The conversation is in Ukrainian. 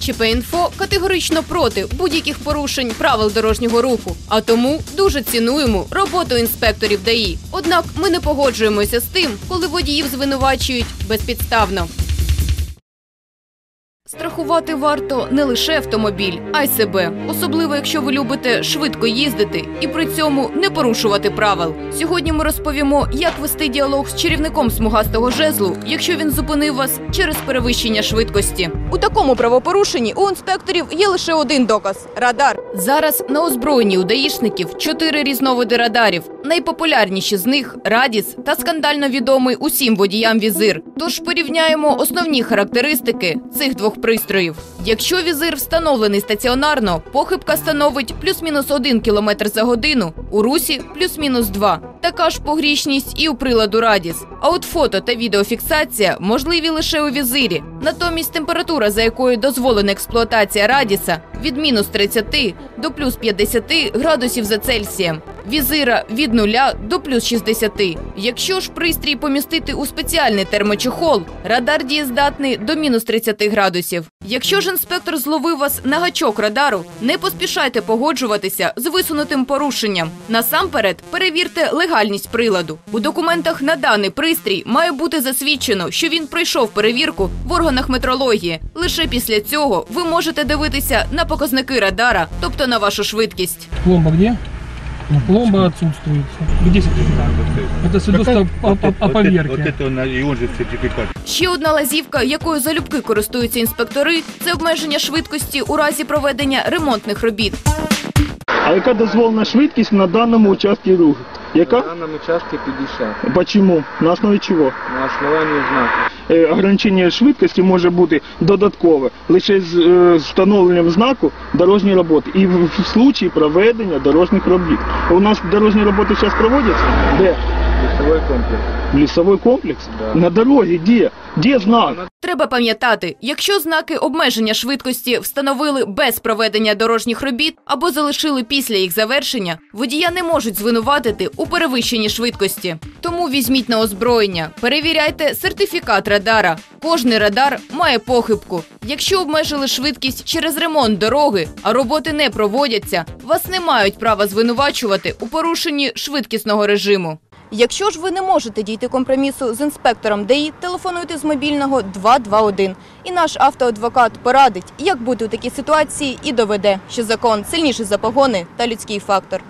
ЧП-інфо категорично проти будь-яких порушень правил дорожнього руху, а тому дуже цінуємо роботу інспекторів ДАІ. Однак ми не погоджуємося з тим, коли водіїв звинувачують безпідставно. Страхувати варто не лише автомобіль, а й себе, особливо якщо ви любите швидко їздити і при цьому не порушувати правил. Сьогодні ми розповімо, як вести діалог з чарівником смугастого жезлу, якщо він зупинив вас через перевищення швидкості. У такому правопорушенні у інспекторів є лише один доказ радар. Зараз на озброєнні у даїшників чотири різновиди радарів. Найпопулярніші з них Радіс та скандально відомий усім водіям візир. Тож порівняємо основні характеристики цих двох пристроїв. Якщо візир встановлений стаціонарно, похибка становить плюс-мінус 1 км за годину, у русі плюс-мінус 2. Така ж погрішність і у приладу Радіс. А от фото та відеофіксація можливі лише у візирі. Натомість температура, за якою дозволена експлуатація Радіса, від мінус 30 до плюс 50 градусів за Цельсієм. Візира від 0 до плюс 60. Якщо ж пристрій помістити у спеціальний термочехол, радар дієздатний до мінус 30 градусів. Якщо ж інспектор зловив вас на гачок радару, не поспішайте погоджуватися з висунутим порушенням. Насамперед перевірте легальність приладу. У документах на даний пристрій має бути засвідчено, що він пройшов перевірку в органах метрології. Лише після цього ви можете дивитися на показники радара, тобто на вашу швидкість. Пломба где? Ну, пломба отсутствует. Где сертификат? Это свидетельство о, о- о Вот поверке. это, вот это он, и он же сертификат. Ще одна лазівка, якою залюбки користуються інспектори, це обмеження швидкості у разі проведення ремонтних робіт. А яка дозволена швидкість на даному участку руху? На Яка? данном участке 50. Почему? На основі чого? На основании знака. Е, ограничення швидкості може бути додаткове лише з е, встановленням знаку дорожньої роботи і в, случаї проведення дорожніх робіт. У нас дорожні роботи зараз проводяться? Де? Лесовой комплекс. Лісовий комплекс? Да. На дорозі де? Де знак? Треба пам'ятати, якщо знаки обмеження швидкості встановили без проведення дорожніх робіт або залишили після їх завершення, водія не можуть звинуватити у перевищенні швидкості. Тому візьміть на озброєння, перевіряйте сертифікат радара. Кожний радар має похибку. Якщо обмежили швидкість через ремонт дороги, а роботи не проводяться, вас не мають права звинувачувати у порушенні швидкісного режиму. Якщо ж ви не можете дійти компромісу з інспектором ДАІ, телефонуйте з мобільного 221. І наш автоадвокат порадить, як бути у такій ситуації і доведе, що закон сильніший за погони та людський фактор.